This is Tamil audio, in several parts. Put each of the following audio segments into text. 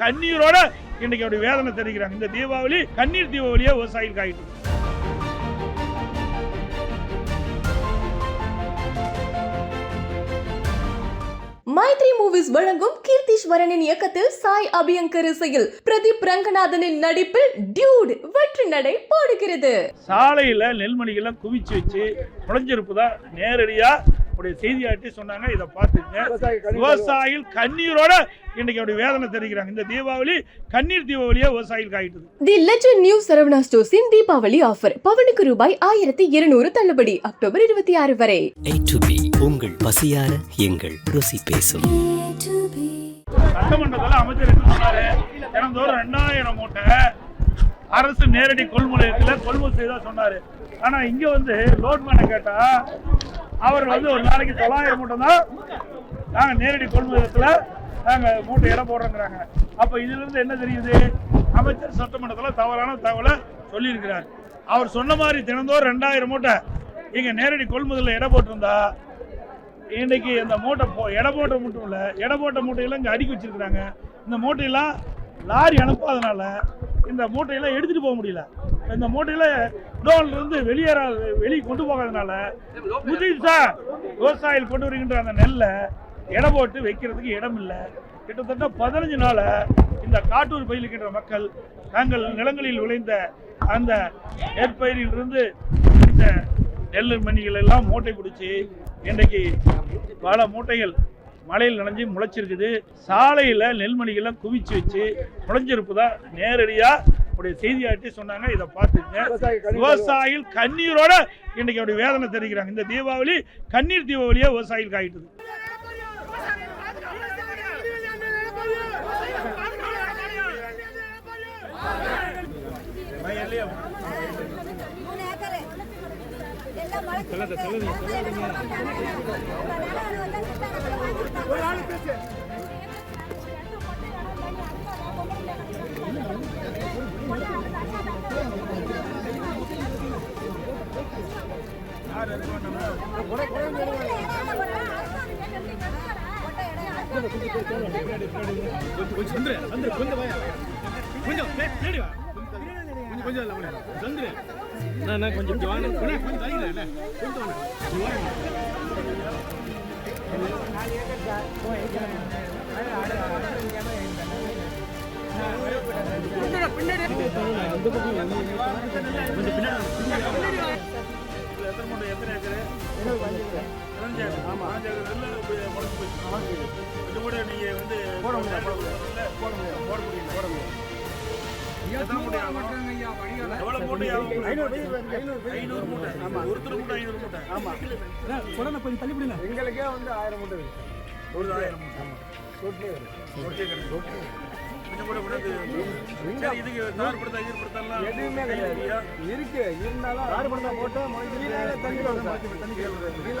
கண்ணீரோட இன்னைக்கு அப்படி வேதனை தெரிவிக்கிறாங்க இந்த தீபாவளி கண்ணீர் தீபாவளியா விவசாயிகளுக்கு ஆகிட்டு. மைத்ரி மூவிஸ் வழங்கும் கீர்த்தீஸ்வரனின் இயக்கத்தில் சாய் அபியங்கர் இசையில் பிரதீப் ரங்கநாதனின் நடிப்பில் டியூட் வெற்றி நடை போடுகிறது சாலையில நெல்மணிகளை குவிச்சு வச்சு நுழைஞ்சிருப்பதா நேரடியா உடைய செய்தியாட்டி சொன்னாங்க இதை பார்த்துங்க விவசாயிகள் கண்ணீரோட இன்னைக்கு அப்படி வேதனை தெரிவிக்கிறாங்க. இந்த தீபாவளி கண்ணீர் தீபாவளியா விவசாயிகளுக்கு ஆகிட்டு இருக்கு. தி லெஜண்ட் நியூ சரவணா ஸ்டோர்ஸின் தீபாவளி ஆஃபர். பவனுக்கு ரூபாய் ஆயிரத்தி இருநூறு தள்ளுபடி. அக்டோபர் இருபத்தி ஆறு வரை. உங்கள் பசியார எங்கள் ருசி பேசும். சட்டமன்றத்தில் அமைச்சர் என்ன சொன்னாரு? தினந்தோறும் ரெண்டாயிரம் மூட்டை அரசு நேரடி கொள்முதலத்தில் கொள்முதல் செய்தா சொன்னாரு. ஆனா இங்க வந்து லோட் பண்ண கேட்டா அவர் வந்து ஒரு நாளைக்கு தொள்ளாயிரம் மூட்டை தான் நாங்கள் நேரடி கொள்முதலத்தில் நாங்கள் மூட்டை இடம் போடுறோங்கிறாங்க. அப்போ இதுலேருந்து என்ன தெரியுது? அமைச்சர் சட்டமன்றத்தில் தவறான தகவலை சொல்லியிருக்கிறார். அவர் சொன்ன மாதிரி தினந்தோறும் ரெண்டாயிரம் மூட்டை இங்கே நேரடி கொள்முதலில் இடம் போட்டிருந்தா இன்னைக்கு இந்த மூட்டை போ எடை போட்ட மூட்டை இல்லை எடை போட்ட மூட்டையெல்லாம் இங்கே அடுக்கி வச்சிருக்கிறாங்க. இந்த மூட்டையெல்லாம் லாரி அனுப்பாதனால இந்த மூட்டையெல்லாம் எடுத்துகிட்டு போக முடியல. இந்த மூட்டையில் குடோன்ல இருந்து வெளியேற வெளியே கொண்டு போகாதனால புதுசா விவசாயிகள் கொண்டு வருகின்ற அந்த நெல்லை இடம் போட்டு வைக்கிறதுக்கு இடம் இல்லை. கிட்டத்தட்ட பதினஞ்சு நாள இந்த காட்டூர் பயிலுகின்ற மக்கள் தங்கள் நிலங்களில் விளைந்த அந்த நெற்பயிரில் இருந்து இந்த நெல் மணிகள் எல்லாம் மூட்டை பிடிச்சி இன்றைக்கு பல மூட்டைகள் மழையில் நனைஞ்சு முளைச்சிருக்குது. சாலையில் நெல்மணிகளை குவிச்சு வச்சு முளைஞ்சிருப்பதா நேரடியாக உடைய செய்தியாட்டி சொன்னாங்க. இதை பார்த்துங்க விவசாயிகள் கண்ணீரோட இன்னைக்கு அப்படி வேதனை தெரிவிக்கிறாங்க. இந்த தீபாவளி கண்ணீர் தீபாவளியா விவசாயிகளுக்கு சொல்லுங்க சொல்லுங்க. கொஞ்சம் கொஞ்சம் கொஞ்சம் மழை பின்னாடி எத்தனை ஏக்கரு பதினஞ்சு ஏக்கர். பதினஞ்சு ஏக்கர் நெல்லு இப்படி முளைச்சு போச்சு. இது கூட நீங்க வந்து போட முடியாது போட முடியாது போட முடியும் போட மூட்டை ஐநூறு மூட்டை எங்களுக்கே வந்து ஆயிரம் மூட்டை ஒரு ஆயிரம் மூட்டை எதுவுமே கிடையாது. இருக்கு. இருந்தாலும் ஆறு பண்ண போட்டு தண்ணி தண்ணி கீழே வரும். கீழே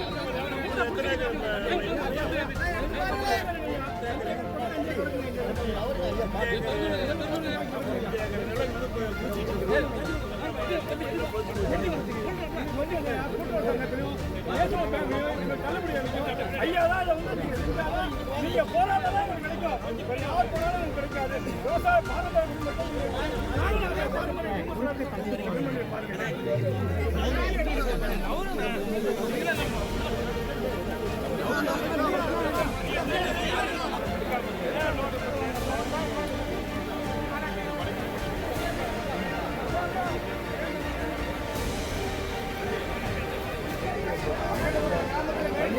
ஐயா தான் நீங்க செஞ்சாதான் கிடைக்கும் கிடைக்காது விவசாய பாரம்பரிய பாருங்க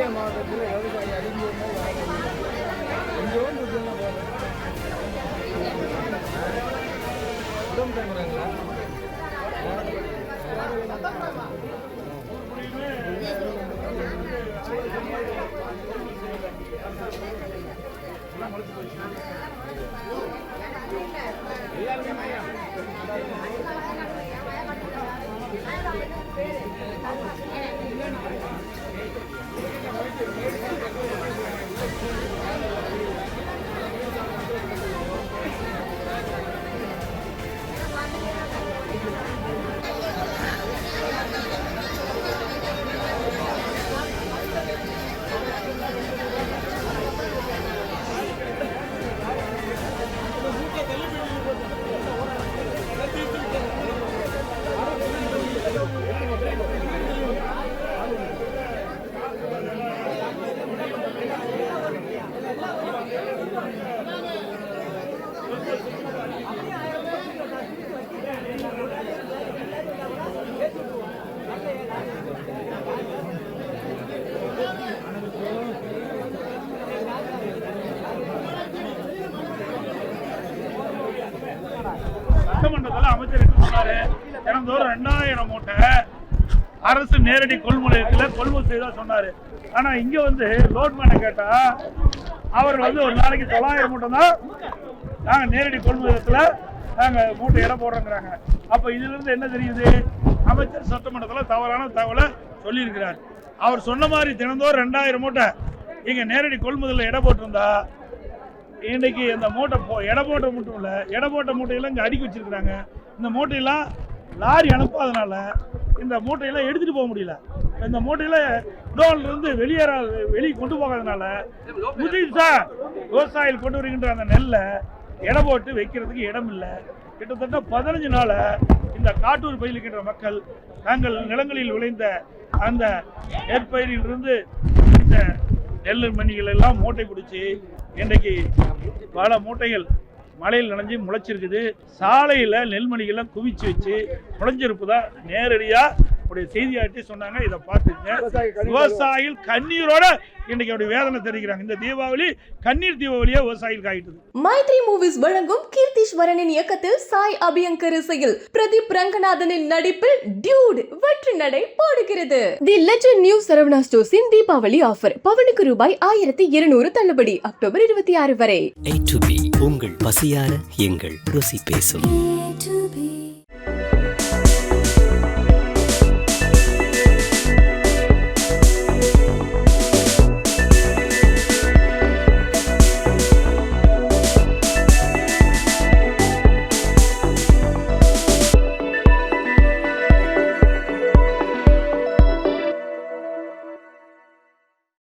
தஞ்சை மாவட்டத்தில் விவசாயி அதிகமாக கொஞ்சோண்டு உடம்பு தங்குறாங்களா எல்லாருமே சொன்னாரு. தினந்தோறும் ரெண்டாயிரம் மூட்டை அரசு நேரடி கொள்முதலத்துல கொள்முதல் செய்தா சொன்னாரு. ஆனா இங்க வந்து லோட் பண்ண கேட்டா அவர் வந்து ஒரு நாளைக்கு தொள்ளாயிரம் மூட்டை தான் நாங்க நேரடி கொள்முதலத்துல நாங்க மூட்டை இட போடுறோங்கிறாங்க. அப்ப இதுல இருந்து என்ன தெரியுது? அமைச்சர் சட்டமன்றத்துல தவறான தகவலை சொல்லியிருக்கிறார். அவர் சொன்ன மாதிரி தினந்தோறும் ரெண்டாயிரம் மூட்டை இங்க நேரடி கொள்முதலில் இட போட்டிருந்தா இன்னைக்கு இந்த மூட்டை போ எடை போட்ட மூட்டும் இல்லை எடை போட்ட மூட்டையெல்லாம் இங்கே அடுக்கி வச்சிருக்கிறாங்க. இந்த மூட்டையெல்லாம் லாரி அனுப்பாதனால இந்த மூட்டையெல்லாம் எடுத்துகிட்டு போக முடியல. இந்த மூட்டையில் டோன்லேருந்து வெளியேற வெளியே கொண்டு போகாதனால புதுசாக விவசாயிகள் கொண்டு வருகின்ற அந்த நெல்லை எடை போட்டு வைக்கிறதுக்கு இடம் இல்லை. கிட்டத்தட்ட பதினஞ்சு நாளை இந்த காட்டூர் பயிலுகின்ற மக்கள் தங்கள் நிலங்களில் விளைந்த அந்த நெற்பயிரில் இருந்து இந்த நெல் மணிகள் எல்லாம் மூட்டை பிடிச்சி இன்றைக்கு பல மூட்டைகள் மழையில் நனைஞ்சு முளைச்சிருக்குது. சாலையில் நெல்மணிகளை குவிச்சு வச்சு முளைஞ்சிருப்பதா நேரடியாக உடைய செய்தியாட்டி சொன்னாங்க. இதை பார்த்துங்க விவசாயிகள் கண்ணீரோட இன்னைக்கு அப்படி வேதனை தெரிவிக்கிறாங்க. இந்த தீபாவளி கண்ணீர் தீபாவளியா விவசாயிகள் காயிட்டுது மைத்ரி மூவிஸ் வழங்கும் கீர்த்திஸ்வரனின் இயக்கத்தில் சாய் அபியங்கர் இசையில் பிரதீப் ரங்கநாதனின் நடிப்பில் டியூட் வெற்றி நடை போடுகிறது. தி லெஜண்ட் நியூ சரவணா ஸ்டோர்ஸின் தீபாவளி ஆஃபர். பவனுக்கு ரூபாய் ஆயிரத்தி இருநூறு தள்ளுபடி. அக்டோபர் இருபத்தி ஆறு வரை. உங்கள் பசியார எங்கள் ருசி பேசும்.